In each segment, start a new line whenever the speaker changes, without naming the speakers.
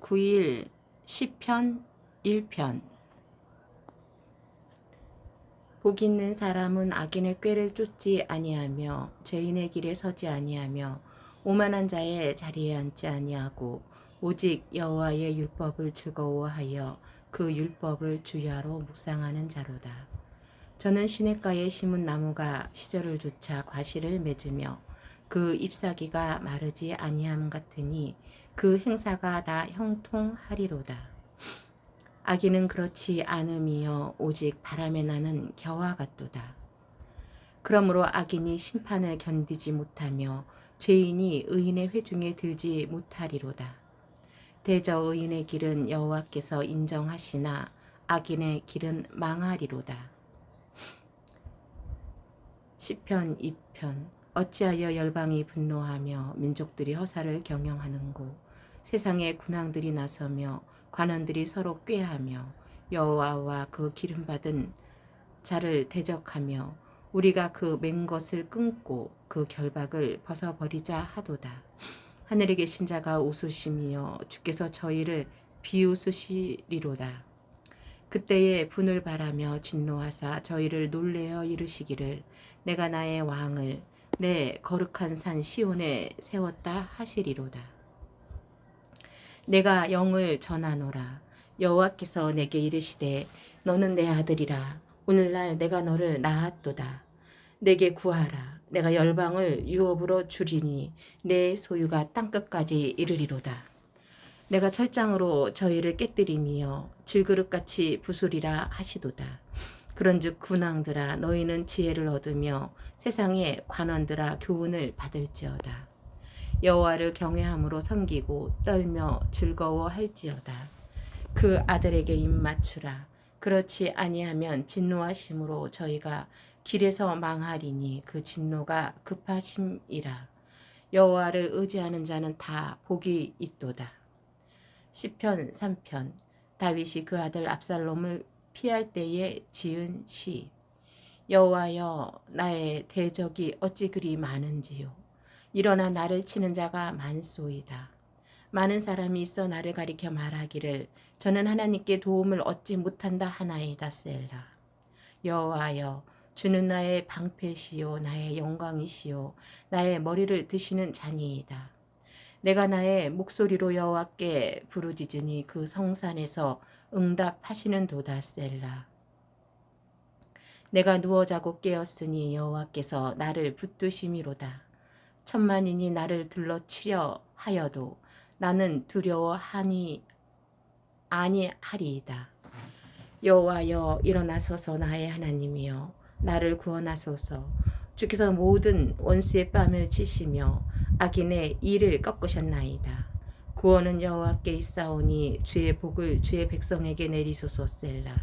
9일 10편 1편 복 있는 사람은 악인의 꾀를 쫓지 아니하며 죄인의 길에 서지 아니하며 오만한 자의 자리에 앉지 아니하고 오직 여호와의 율법을 즐거워하여 그 율법을 주야로 묵상하는 자로다. 저는 시냇가에 심은 나무가 시절을 조차 과실을 맺으며 그 잎사귀가 마르지 아니함 같으니 그 행사가 다 형통하리로다. 악인은 그렇지 않음이여 오직 바람에 나는 겨와 같도다. 그러므로 악인이 심판을 견디지 못하며 죄인이 의인의 회중에 들지 못하리로다. 대저 의인의 길은 여호와께서 인정하시나 악인의 길은 망하리로다. 시편 2편 어찌하여 열방이 분노하며 민족들이 허사를 경영하는고 세상의 군왕들이 나서며 관원들이 서로 꾀하며 여호와와 그 기름 받은 자를 대적하며 우리가 그 맹 것을 끊고 그 결박을 벗어버리자 하도다. 하늘에 계신 자가 웃으시며 주께서 저희를 비웃으시리로다. 그때에 분을 바라며 진노하사 저희를 놀래어 이르시기를 내가 나의 왕을 내 거룩한 산 시온에 세웠다 하시리로다. 내가 영을 전하노라. 여호와께서 내게 이르시되 너는 내 아들이라. 오늘날 내가 너를 낳았도다. 내게 구하라. 내가 열방을 유업으로 주리니 내 소유가 땅끝까지 이르리로다. 내가 철장으로 저희를 깨뜨리며 질그릇같이 부수리라 하시도다. 그런즉 군왕들아 너희는 지혜를 얻으며 세상의 관원들아 교훈을 받을지어다 여호와를 경외함으로 섬기고 떨며 즐거워할지어다. 그 아들에게 입 맞추라. 그렇지 아니하면 진노하심으로 저희가 길에서 망하리니 그 진노가 급하심이라. 여호와를 의지하는 자는 다 복이 있도다. 시편 3편 다윗이 그 아들 압살롬을 피할 때에 지은 시 여호와여 나의 대적이 어찌 그리 많은지요 일어나 나를 치는 자가 많소이다. 많은 사람이 있어 나를 가리켜 말하기를 저는 하나님께 도움을 얻지 못한다 하나이다 셀라. 여호와여 주는 나의 방패시요 나의 영광이시요 나의 머리를 드시는 자니이다. 내가 나의 목소리로 여호와께 부르짖으니 그 성산에서 응답하시는 도다 셀라. 내가 누워 자고 깨었으니 여호와께서 나를 붙드심이로다. 천만인이 나를 둘러치려 하여도 나는 두려워하니 아니하리이다. 여호와여 일어나소서 나의 하나님이여 나를 구원하소서 주께서 모든 원수의 뺨을 치시며 악인의 이를 꺾으셨나이다. 구원은 여호와께 있사오니 주의 복을 주의 백성에게 내리소서 셀라.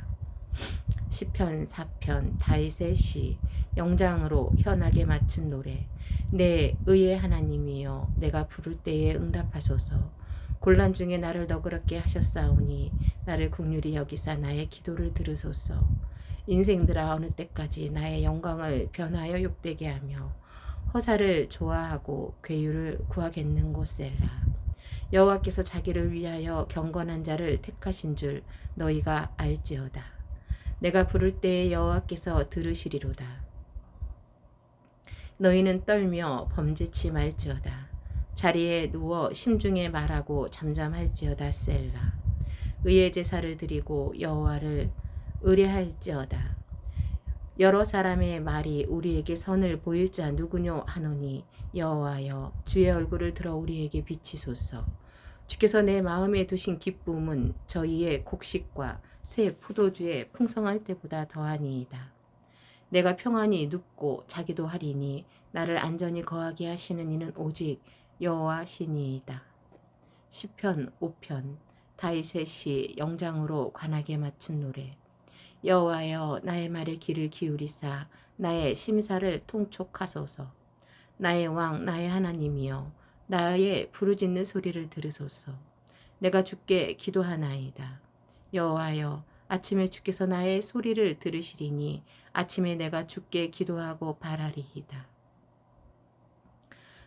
시편 4편 다윗의 시 영장으로 현하게 맞춘 노래 내 의의 하나님이여 내가 부를 때에 응답하소서. 곤란 중에 나를 너그럽게 하셨사오니 나를 국률이 여기사 나의 기도를 들으소서. 인생들아 어느 때까지 나의 영광을 변하여 욕되게 하며 허사를 좋아하고 괴유를 구하겠는 곳셀라. 여호와께서 자기를 위하여 경건한 자를 택하신 줄 너희가 알지어다. 내가 부를 때에 여호와께서 들으시리로다 너희는 떨며 범죄치 말지어다. 자리에 누워 심중에 말하고 잠잠할지어다 셀라. 의의 제사를 드리고 여호와를 의뢰할지어다. 여러 사람의 말이 우리에게 선을 보일 자 누구뇨 하노니 여호와여 주의 얼굴을 들어 우리에게 비치소서. 주께서 내 마음에 두신 기쁨은 저희의 곡식과 새 포도주의 풍성할 때보다 더하니이다. 내가 평안히 눕고 자기도 하리니 나를 안전히 거하게 하시는 이는 오직 여호와시니이다. 시편 5편 다윗의 시 영장으로 관하게 맞춘 노래. 여호와여 나의 말에 귀를 기울이사 나의 심사를 통촉하소서. 나의 왕 나의 하나님이여 나의 부르짖는 소리를 들으소서. 내가 주께 기도하나이다. 여호와여 아침에 주께서 나의 소리를 들으시리니 아침에 내가 주께 기도하고 바라리이다.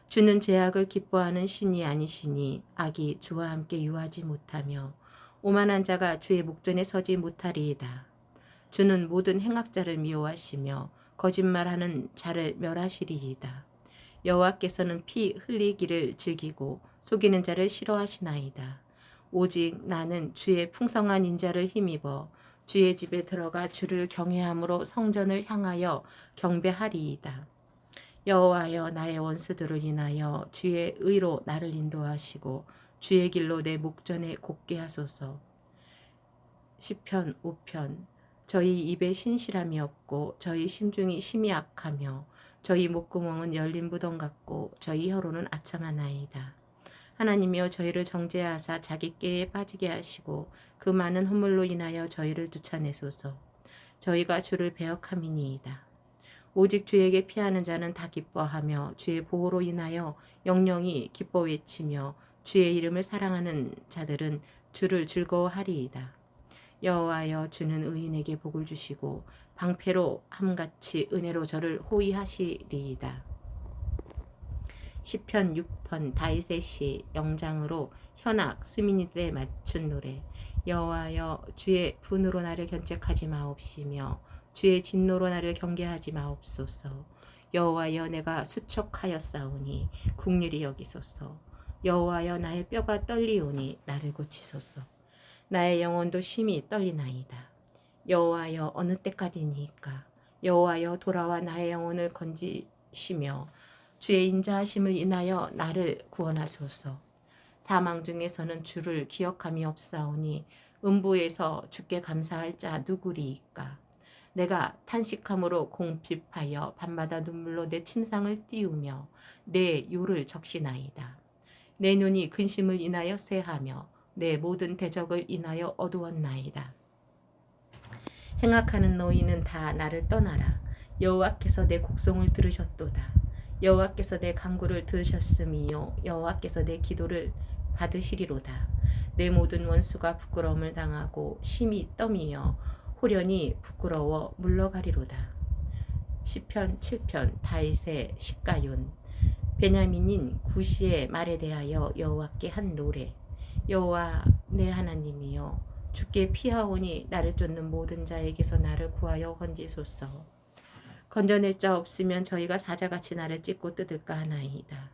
주는 죄악을 기뻐하는 신이 아니시니 악이 주와 함께 유하지 못하며 오만한 자가 주의 목전에 서지 못하리이다. 주는 모든 행악자를 미워하시며 거짓말하는 자를 멸하시리이다. 여호와께서는 피 흘리기를 즐기고 속이는 자를 싫어하시나이다. 오직 나는 주의 풍성한 인자를 힘입어 주의 집에 들어가 주를 경외함으로 성전을 향하여 경배하리이다. 여호와여 나의 원수들을 인하여 주의 의로 나를 인도하시고 주의 길로 내 목전에 곱게 하소서. 시편 5편 저희 입에 신실함이 없고 저희 심중이 심히 악하며 저희 목구멍은 열린 부동 같고 저희 혀로는 아참하나이다. 하나님이여 저희를 정죄하사 자기 꾀에 빠지게 하시고 그 많은 허물로 인하여 저희를 쫓아내소서. 저희가 주를 배역함이니이다. 오직 주에게 피하는 자는 다 기뻐하며 주의 보호로 인하여 영영이 기뻐 외치며 주의 이름을 사랑하는 자들은 주를 즐거워하리이다. 여호와여 주는 의인에게 복을 주시고 방패로 함같이 은혜로 저를 호위하시리이다. 시편 6편 다윗의 시 영장으로 현악 스미니드에 맞춘 노래. 여호와여 주의 분으로 나를 견책하지 마옵시며 주의 진노로 나를 경계하지 마옵소서. 여호와여 내가 수척하였사오니 국률이 여기소서. 여호와여 나의 뼈가 떨리오니 나를 고치소서. 나의 영혼도 심히 떨리나이다. 여호와여 어느 때까지니까? 여호와여 돌아와 나의 영혼을 건지시며 주의 인자하심을 인하여 나를 구원하소서. 사망 중에서는 주를 기억함이 없사오니 음부에서 주께 감사할 자 누구리이까. 내가 탄식함으로 공핍하여 밤마다 눈물로 내 침상을 띄우며 내 요를 적시나이다. 내 눈이 근심을 인하여 쇠하며 내 모든 대적을 인하여 어두웠나이다. 행악하는 너희는 다 나를 떠나라. 여호와께서 내 곡성을 들으셨도다. 여호와께서 내 간구를 들으셨음이요 여호와께서 내 기도를 받으시리로다. 내 모든 원수가 부끄러움을 당하고 심히 떠미며 호련히 부끄러워 물러가리로다. 시편 7편 다윗의 시가윤 베냐민인 구시의 말에 대하여 여호와께 한 노래 여호와 내 하나님이여 주께 피하오니 나를 쫓는 모든 자에게서 나를 구하여 건지소서 건져낼 자 없으면 저희가 사자같이 나를 찢고 뜯을까 하나이다.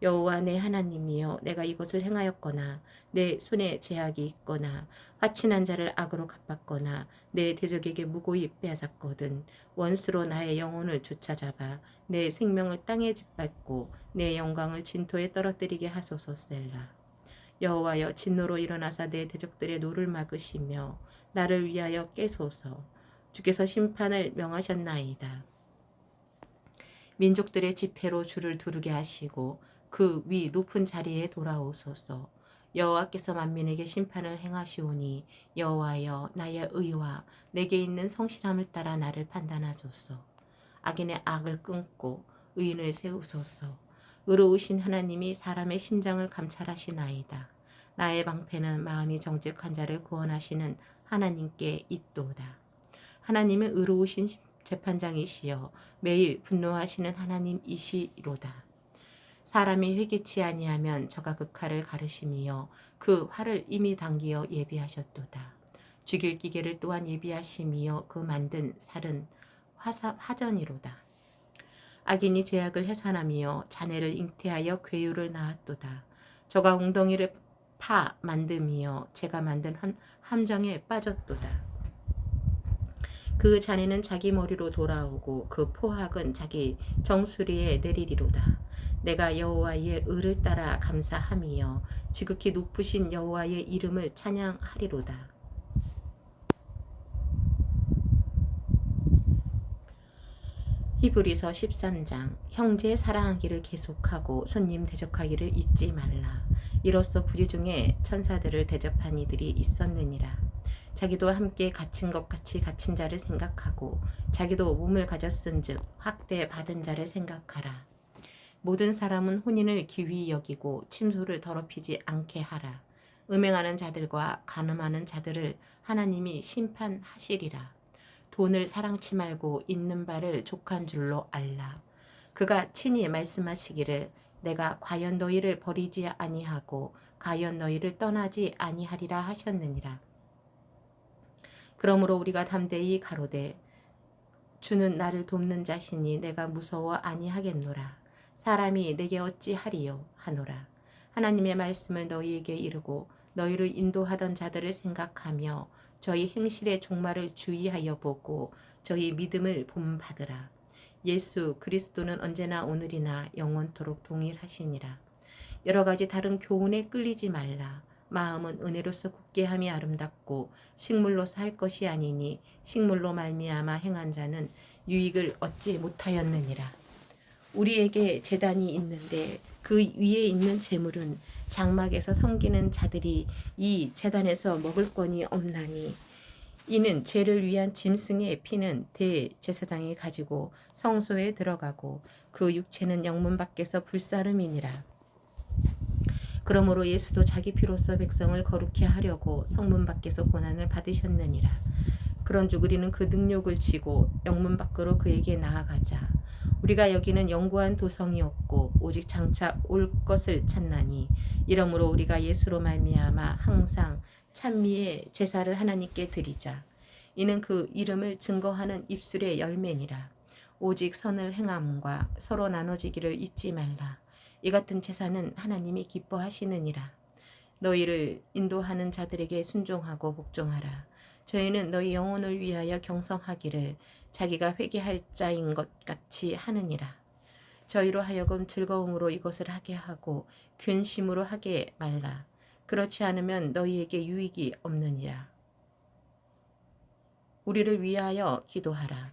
여호와 내 하나님이여 내가 이것을 행하였거나 내 손에 제약이 있거나 화친한 자를 악으로 갚았거나 내 대적에게 무고히 빼앗았거든 원수로 나의 영혼을 주차잡아 내 생명을 땅에 짓밟고 내 영광을 진토에 떨어뜨리게 하소서 셀라 여호와여 진노로 일어나사 내 대적들의 노를 막으시며 나를 위하여 깨소서 주께서 심판을 명하셨나이다. 민족들의 집회로 주를 두르게 하시고 그 위 높은 자리에 돌아오소서. 여호와께서 만민에게 심판을 행하시오니 여호와여 나의 의와 내게 있는 성실함을 따라 나를 판단하소서. 악인의 악을 끊고 의인을 세우소서. 의로우신 하나님이 사람의 심장을 감찰하시나이다. 나의 방패는 마음이 정직한 자를 구원하시는 하나님께 있도다. 하나님은 의로우신 재판장이시여 매일 분노하시는 하나님이시로다. 사람이 회개치 아니하면 저가 그 칼을 가르심이여 그 활을 이미 당기어 예비하셨도다. 죽일 기계를 또한 예비하심이여 그 만든 살은 화사, 화전이로다. 악인이 죄악을 해산하며 자네를 잉태하여 괴유를 낳았도다. 저가 웅덩이를 파 만듦이여 제가 만든 함정에 빠졌도다. 그 자네는 자기 머리로 돌아오고 그 포학은 자기 정수리에 내리리로다. 내가 여호와의 의를 따라 감사함이여 지극히 높으신 여호와의 이름을 찬양하리로다. 히브리서 13장 형제 사랑하기를 계속하고 손님 대접하기를 잊지 말라. 이로써 부지 중에 천사들을 대접한 이들이 있었느니라. 자기도 함께 갇힌 것 같이 갇힌 자를 생각하고 자기도 몸을 가졌은즉 확대 받은 자를 생각하라. 모든 사람은 혼인을 기휘 여기고 침소를 더럽히지 않게 하라. 음행하는 자들과 간음하는 자들을 하나님이 심판하시리라. 돈을 사랑치 말고 있는 바를 족한 줄로 알라. 그가 친히 말씀하시기를 내가 과연 너희를 버리지 아니하고 과연 너희를 떠나지 아니하리라 하셨느니라. 그러므로 우리가 담대히 가로되 주는 나를 돕는 자시니 내가 무서워 아니하겠노라. 사람이 내게 어찌 하리요 하노라. 하나님의 말씀을 너희에게 이르고 너희를 인도하던 자들을 생각하며 저희 행실의 종말을 주의하여 보고 저희 믿음을 본받으라. 예수 그리스도는 언제나 오늘이나 영원토록 동일하시니라. 여러 가지 다른 교훈에 끌리지 말라. 마음은 은혜로서 굳게 함이 아름답고 식물로서 할 것이 아니니 식물로 말미암아 행한 자는 유익을 얻지 못하였느니라. 우리에게 재단이 있는데 그 위에 있는 재물은 장막에서 섬기는 자들이 이 재단에서 먹을 건이 없나니 이는 죄를 위한 짐승의 피는 대제사장이 가지고 성소에 들어가고 그 육체는 영문 밖에서 불사름이니라. 그러므로 예수도 자기 피로써 백성을 거룩케 하려고 성문 밖에서 고난을 받으셨느니라. 그런즉 우리는 그 능력을 지고 영문 밖으로 그에게 나아가자. 우리가 여기는 영구한 도성이 없고 오직 장차 올 것을 찾나니 이러므로 우리가 예수로 말미암아 항상 찬미의 제사를 하나님께 드리자. 이는 그 이름을 증거하는 입술의 열매니라. 오직 선을 행함과 서로 나눠지기를 잊지 말라. 이 같은 제사는 하나님이 기뻐하시느니라. 너희를 인도하는 자들에게 순종하고 복종하라. 저희는 너희 영혼을 위하여 경성하기를 자기가 회개할 자인 것 같이 하느니라. 저희로 하여금 즐거움으로 이것을 하게 하고 근심으로 하게 말라. 그렇지 않으면 너희에게 유익이 없느니라. 우리를 위하여 기도하라.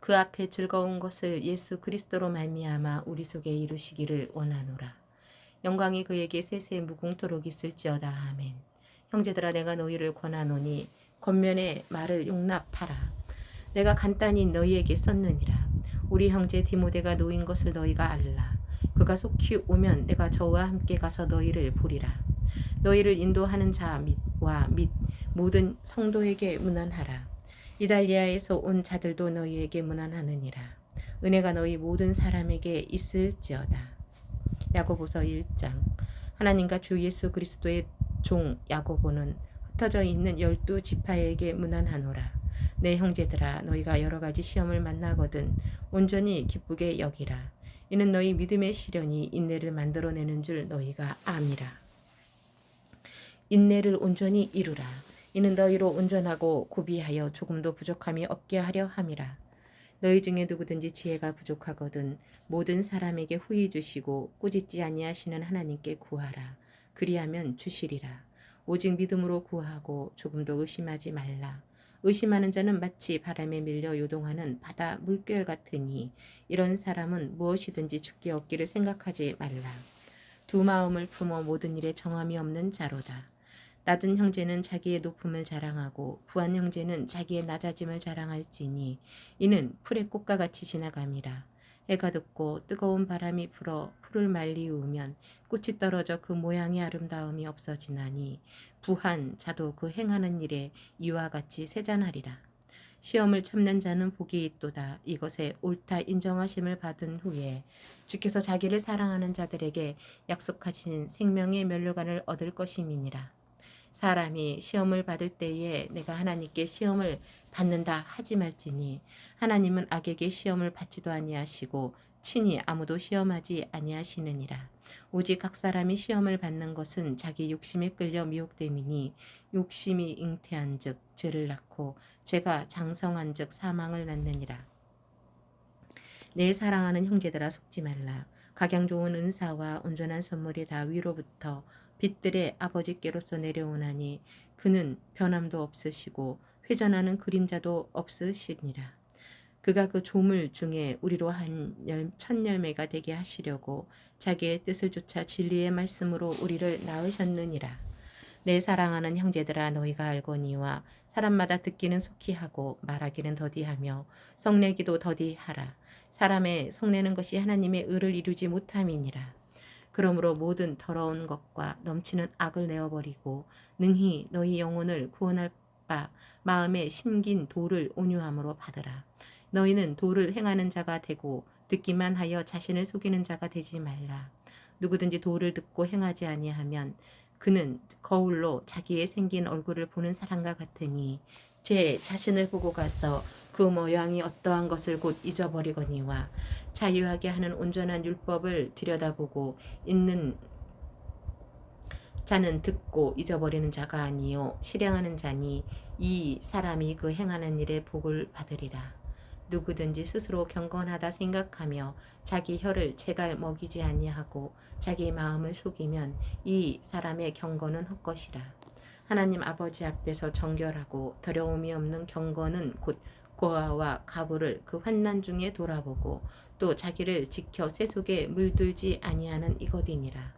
그 앞에 즐거운 것을 예수 그리스도로 말미암아 우리 속에 이루시기를 원하노라. 영광이 그에게 세세 무궁토록 있을지어다. 아멘. 형제들아 내가 너희를 권하노니 겉면에 말을 용납하라. 내가 간단히 너희에게 썼느니라. 우리 형제 디모데가 놓인 것을 너희가 알라. 그가 속히 오면 내가 저와 함께 가서 너희를 보리라. 너희를 인도하는 자 및와 및 모든 성도에게 문안하라. 이달리아에서 온 자들도 너희에게 문안하느니라. 은혜가 너희 모든 사람에게 있을지어다. 야고보서 1장 하나님과 주 예수 그리스도의 종 야고보는 흩어져 있는 열두 지파에게 문안하노라. 내 형제들아 너희가 여러 가지 시험을 만나거든 온전히 기쁘게 여기라. 이는 너희 믿음의 시련이 인내를 만들어내는 줄 너희가 암이라. 인내를 온전히 이루라. 이는 너희로 온전하고 고비하여 조금도 부족함이 없게 하려 함이라. 너희 중에 누구든지 지혜가 부족하거든 모든 사람에게 후히 주시고 꾸짖지 아니하시는 하나님께 구하라. 그리하면 주시리라. 오직 믿음으로 구하고 조금도 의심하지 말라. 의심하는 자는 마치 바람에 밀려 요동하는 바다 물결 같으니 이런 사람은 무엇이든지 죽게 없기를 생각하지 말라. 두 마음을 품어 모든 일에 정함이 없는 자로다. 낮은 형제는 자기의 높음을 자랑하고 부한 형제는 자기의 낮아짐을 자랑할지니 이는 풀의 꽃과 같이 지나감이라. 해가 돋고 뜨거운 바람이 불어 풀을 말리우면 꽃이 떨어져 그 모양의 아름다움이 없어지나니 부한 자도 그 행하는 일에 이와 같이 세잔하리라. 시험을 참는 자는 복이 있도다. 이것에 옳다 인정하심을 받은 후에 주께서 자기를 사랑하는 자들에게 약속하신 생명의 멸류관을 얻을 것임이니라. 사람이 시험을 받을 때에 내가 하나님께 시험을 받는다 하지 말지니 하나님은 악에게 시험을 받지도 아니하시고 친히 아무도 시험하지 아니하시느니라. 오직 각 사람이 시험을 받는 것은 자기 욕심에 끌려 미혹됨이니 욕심이 잉태한즉 죄를 낳고 죄가 장성한즉 사망을 낳느니라. 내 사랑하는 형제들아 속지 말라. 각양 좋은 은사와 온전한 선물이 다 위로부터 빛들의 아버지께로서 내려오나니 그는 변함도 없으시고 회전하는 그림자도 없으시니라. 그가 그 조물 중에 우리로 한 열, 첫 열매가 되게 하시려고 자기의 뜻을 쫓아 진리의 말씀으로 우리를 낳으셨느니라. 내 사랑하는 형제들아 너희가 알거니와 사람마다 듣기는 속히 하고 말하기는 더디하며 성내기도 더디하라. 사람의 성내는 것이 하나님의 의를 이루지 못함이니라. 그러므로 모든 더러운 것과 넘치는 악을 내어버리고 능히 너희 영혼을 구원할 바 마음에 심긴 도를 온유함으로 받으라. 너희는 도를 행하는 자가 되고 듣기만 하여 자신을 속이는 자가 되지 말라. 누구든지 도를 듣고 행하지 아니하면 그는 거울로 자기의 생긴 얼굴을 보는 사람과 같으니 제 자신을 보고 가서 그 모양이 어떠한 것을 곧 잊어버리거니와 자유하게 하는 온전한 율법을 들여다보고 있는 자는 듣고 잊어버리는 자가 아니요 실행하는 자니 이 사람이 그 행하는 일에 복을 받으리라. 누구든지 스스로 경건하다 생각하며 자기 혀를 채갈 먹이지 아니하고 자기 마음을 속이면 이 사람의 경건은 헛것이라. 하나님 아버지 앞에서 정결하고 더러움이 없는 경건은 곧 고아와 가부를 그 환난 중에 돌아보고 또 자기를 지켜 새 속에 물들지 아니하는 이것이니라.